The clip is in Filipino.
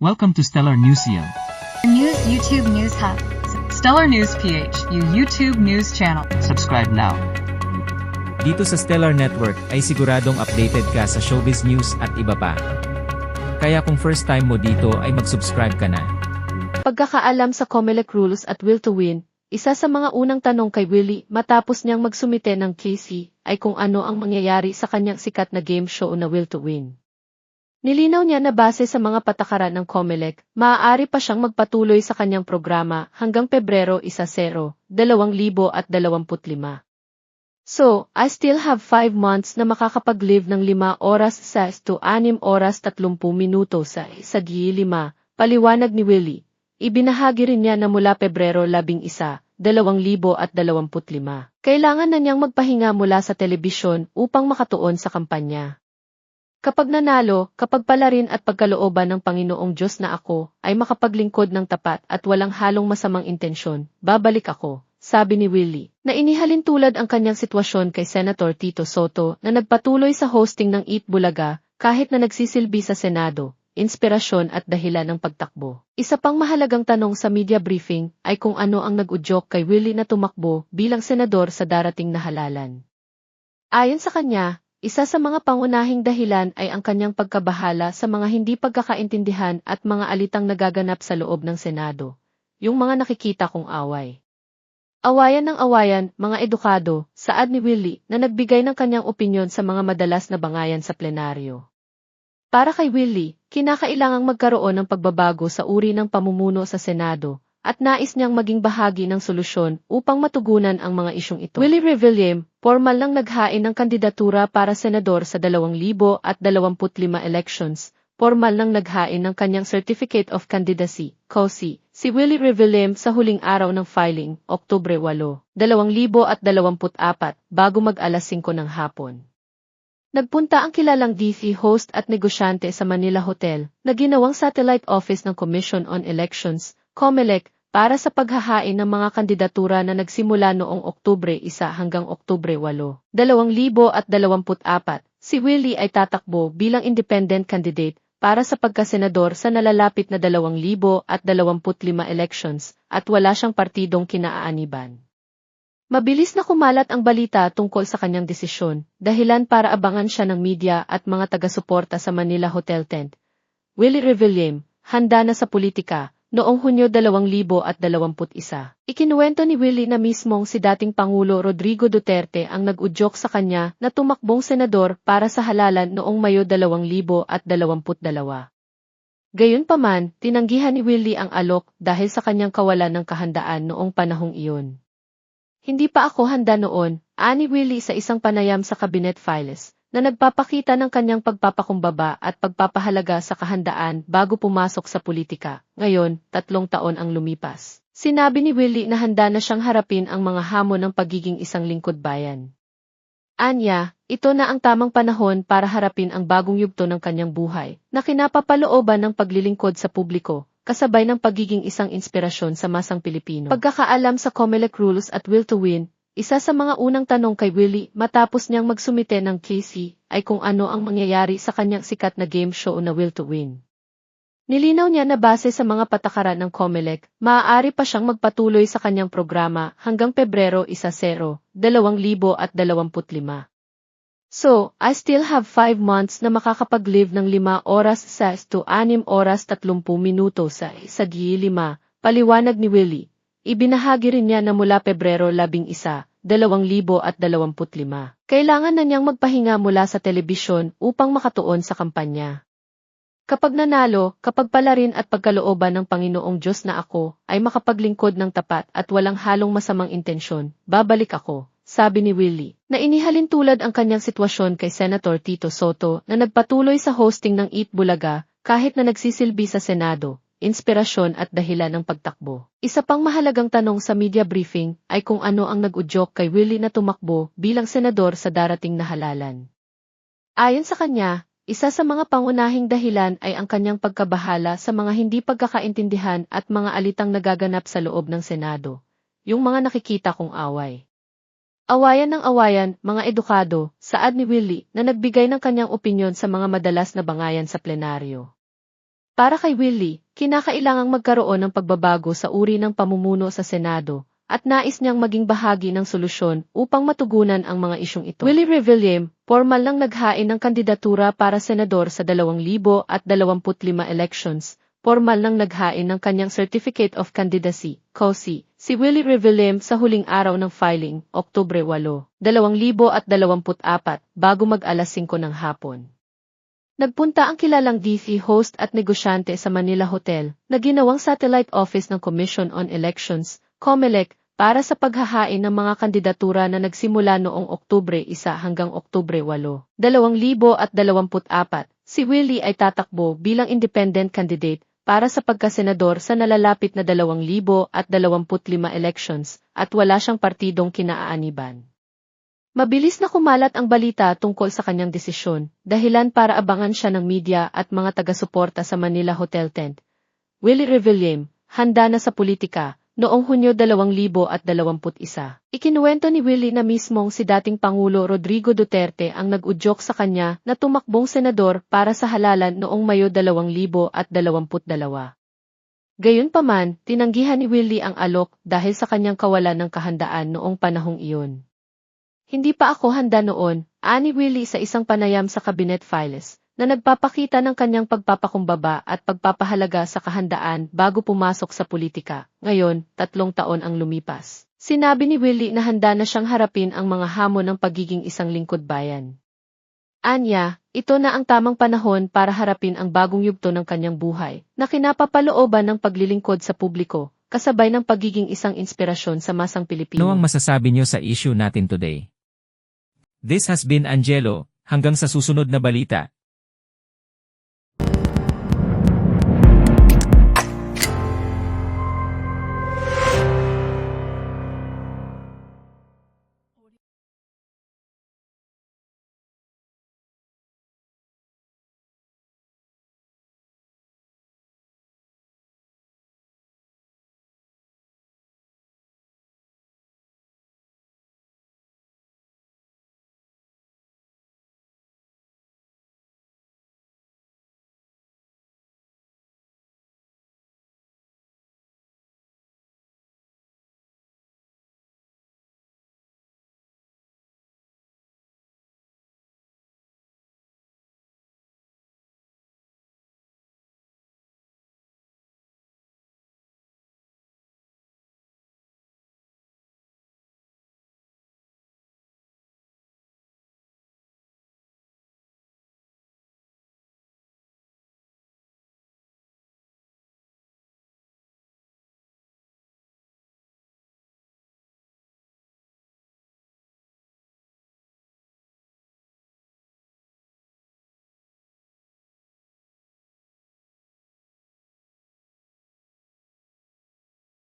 Welcome to Stellar Newsium. News YouTube News Hub. Stellar News PH, yung YouTube news channel. Subscribe now. Dito sa Stellar Network ay siguradong updated ka sa showbiz news at iba pa. Kaya kung first time mo dito ay mag-subscribe ka na. Pagkakaalam sa Comelec Rules at Will to Win, isa sa mga unang tanong kay Willie matapos niyang magsumite ng KC ay kung ano ang mangyayari sa kanyang sikat na game show na Will to Win. Nilinaw niya na base sa mga patakaran ng Comelec, maaari pa siyang magpatuloy sa kanyang programa hanggang Pebrero 1-0, 2025. So, I still have 5 months na makakapag-live ng 5 oras sa to 6 oras 30 minuto sa isagi 5, paliwanag ni Willie. Ibinahagi rin niya na mula Pebrero 11, 2025, kailangan na niyang magpahinga mula sa telebisyon upang makatuon sa kampanya. Kapag nanalo, kapag palarin at pagkalooban ng Panginoong Diyos na ako ay makapaglingkod ng tapat at walang halong masamang intensyon, babalik ako, sabi ni Willie, na inihalin tulad ang kanyang sitwasyon kay Senator Tito Soto na nagpatuloy sa hosting ng Eat Bulaga kahit na nagsisilbi sa Senado, inspirasyon at dahilan ng pagtakbo. Isa pang mahalagang tanong sa media briefing ay kung ano ang nag-udyok kay Willie na tumakbo bilang senador sa darating na halalan. Ayon sa kanya, isa sa mga pangunahing dahilan ay ang kanyang pagkabahala sa mga hindi pagkakaintindihan at mga alitang nagaganap sa loob ng Senado, yung mga nakikita kong away. Awayan ng awayan, mga edukado, saad ni Willie na nagbigay ng kanyang opinyon sa mga madalas na bangayan sa plenaryo. Para kay Willie, kinakailangang magkaroon ng pagbabago sa uri ng pamumuno sa Senado, at nais niyang maging bahagi ng solusyon upang matugunan ang mga isyong ito. Willie Revillame, formal lang naghain ng kandidatura para senador sa 2025 elections, formal lang naghain ng kanyang Certificate of Candidacy, COSI, si Willie Revillame sa huling araw ng filing, Oktubre 8, 2024, bago mag-alas 5 ng hapon. Nagpunta ang kilalang DC host at negosyante sa Manila Hotel, na ginawang satellite office ng Commission on Elections, COMELEC, para sa paghahain ng mga kandidatura na nagsimula noong Oktubre 1 hanggang Oktubre 8, 2024. Si Willie ay tatakbo bilang independent candidate para sa pagkasenador sa nalalapit na 2025 elections at wala siyang partidong kinaaaniban. Mabilis na kumalat ang balita tungkol sa kanyang desisyon, dahilan para abangan siya ng media at mga taga-suporta sa Manila Hotel tent. Willie Revillame, handa na sa politika, Noong Hunyo 2021, ikinuwento ni Willie na mismong si dating Pangulo Rodrigo Duterte ang nag-udyok sa kanya na tumakbong senador para sa halalan noong Mayo 2022. Gayunpaman, tinanggihan ni Willie ang alok dahil sa kanyang kawalan ng kahandaan noong panahong iyon. Hindi pa ako handa noon, ani Willie sa isang panayam sa Cabinet Files, na nagpapakita ng kanyang pagpapakumbaba at pagpapahalaga sa kahandaan bago pumasok sa politika. Ngayon, tatlong taon ang lumipas. Sinabi ni Willie na handa na siyang harapin ang mga hamon ng pagiging isang lingkod bayan. Anya, ito na ang tamang panahon para harapin ang bagong yugto ng kanyang buhay, na kinapapalooban ng paglilingkod sa publiko, kasabay ng pagiging isang inspirasyon sa masang Pilipino. Pagkakaalam sa Comelec Rules at Will to Win, isa sa mga unang tanong kay Willie matapos niyang magsumite ng KC ay kung ano ang mangyayari sa kanyang sikat na game show na Will to Win. Nilinaw niya na base sa mga patakaran ng Comelec, maaari pa siyang magpatuloy sa kanyang programa hanggang Pebrero 1-0, 2025. So, I still have 5 months na makakapag-live ng 5 oras sa to 6 oras 30 minuto sa isagi 5, paliwanag ni Willie. Ibinahagi rin niya na mula Pebrero 11, 2025, kailangan na niyang magpahinga mula sa telebisyon upang makatuon sa kampanya. Kapag nanalo, kapag palarin at pagkalooban ng Panginoong Diyos na ako ay makapaglingkod ng tapat at walang halong masamang intensyon, babalik ako, sabi ni Willie, na inihalin tulad ang kanyang sitwasyon kay Senator Tito Soto na nagpatuloy sa hosting ng Eat Bulaga kahit na nagsisilbi sa Senado, inspirasyon at dahilan ng pagtakbo. Isa pang mahalagang tanong sa media briefing ay kung ano ang nag-udyok kay Willie na tumakbo bilang senador sa darating na halalan. Ayon sa kanya, isa sa mga pangunahing dahilan ay ang kanyang pagkabahala sa mga hindi pagkakaintindihan at mga alitang nagaganap sa loob ng Senado, yung mga nakikita kong away. Awayan ng awayan, mga edukado, saad ni Willie na nagbigay ng kanyang opinyon sa mga madalas na bangayan sa plenaryo. Para kay Willie, kinakailangang magkaroon ng pagbabago sa uri ng pamumuno sa Senado, at nais niyang maging bahagi ng solusyon upang matugunan ang mga isyong ito. Willie Revillame, formal lang naghain ng kandidatura para senador sa 2025 elections, formal nang naghain ng kanyang Certificate of Candidacy, COSI, si Willie Revillame sa huling araw ng filing, Oktubre 8, 2024, bago mag alas 5 ng hapon. Nagpunta ang kilalang DC host at negosyante sa Manila Hotel na ginawang satellite office ng Commission on Elections, COMELEC, para sa paghahain ng mga kandidatura na nagsimula noong Oktubre 1 hanggang Oktubre 8, 2024. Si Willie ay tatakbo bilang independent candidate para sa pagkasenador sa nalalapit na 2025 elections at wala siyang partidong kinaaaniban. Mabilis na kumalat ang balita tungkol sa kanyang desisyon, dahilan para abangan siya ng media at mga taga-suporta sa Manila Hotel Tent. Willie Revillame, handa na sa politika, noong Hunyo 2021. Ikinuwento ni Willie na mismong si dating Pangulo Rodrigo Duterte ang nag-udyok sa kanya na tumakbong senador para sa halalan noong Mayo 2022. Gayunpaman, tinanggihan ni Willie ang alok dahil sa kanyang kawalan ng kahandaan noong panahong iyon. Hindi pa ako handa noon, ani Willie sa isang panayam sa cabinet files, na nagpapakita ng kanyang pagpapakumbaba at pagpapahalaga sa kahandaan bago pumasok sa politika. Ngayon, tatlong taon ang lumipas. Sinabi ni Willie na handa na siyang harapin ang mga hamon ng pagiging isang lingkod bayan. Anya, ito na ang tamang panahon para harapin ang bagong yugto ng kanyang buhay, na kinapapalooban ng paglilingkod sa publiko, kasabay ng pagiging isang inspirasyon sa masang Pilipino. Ano ang masasabi niyo sa issue natin today? This has been Angelo, hanggang sa susunod na balita,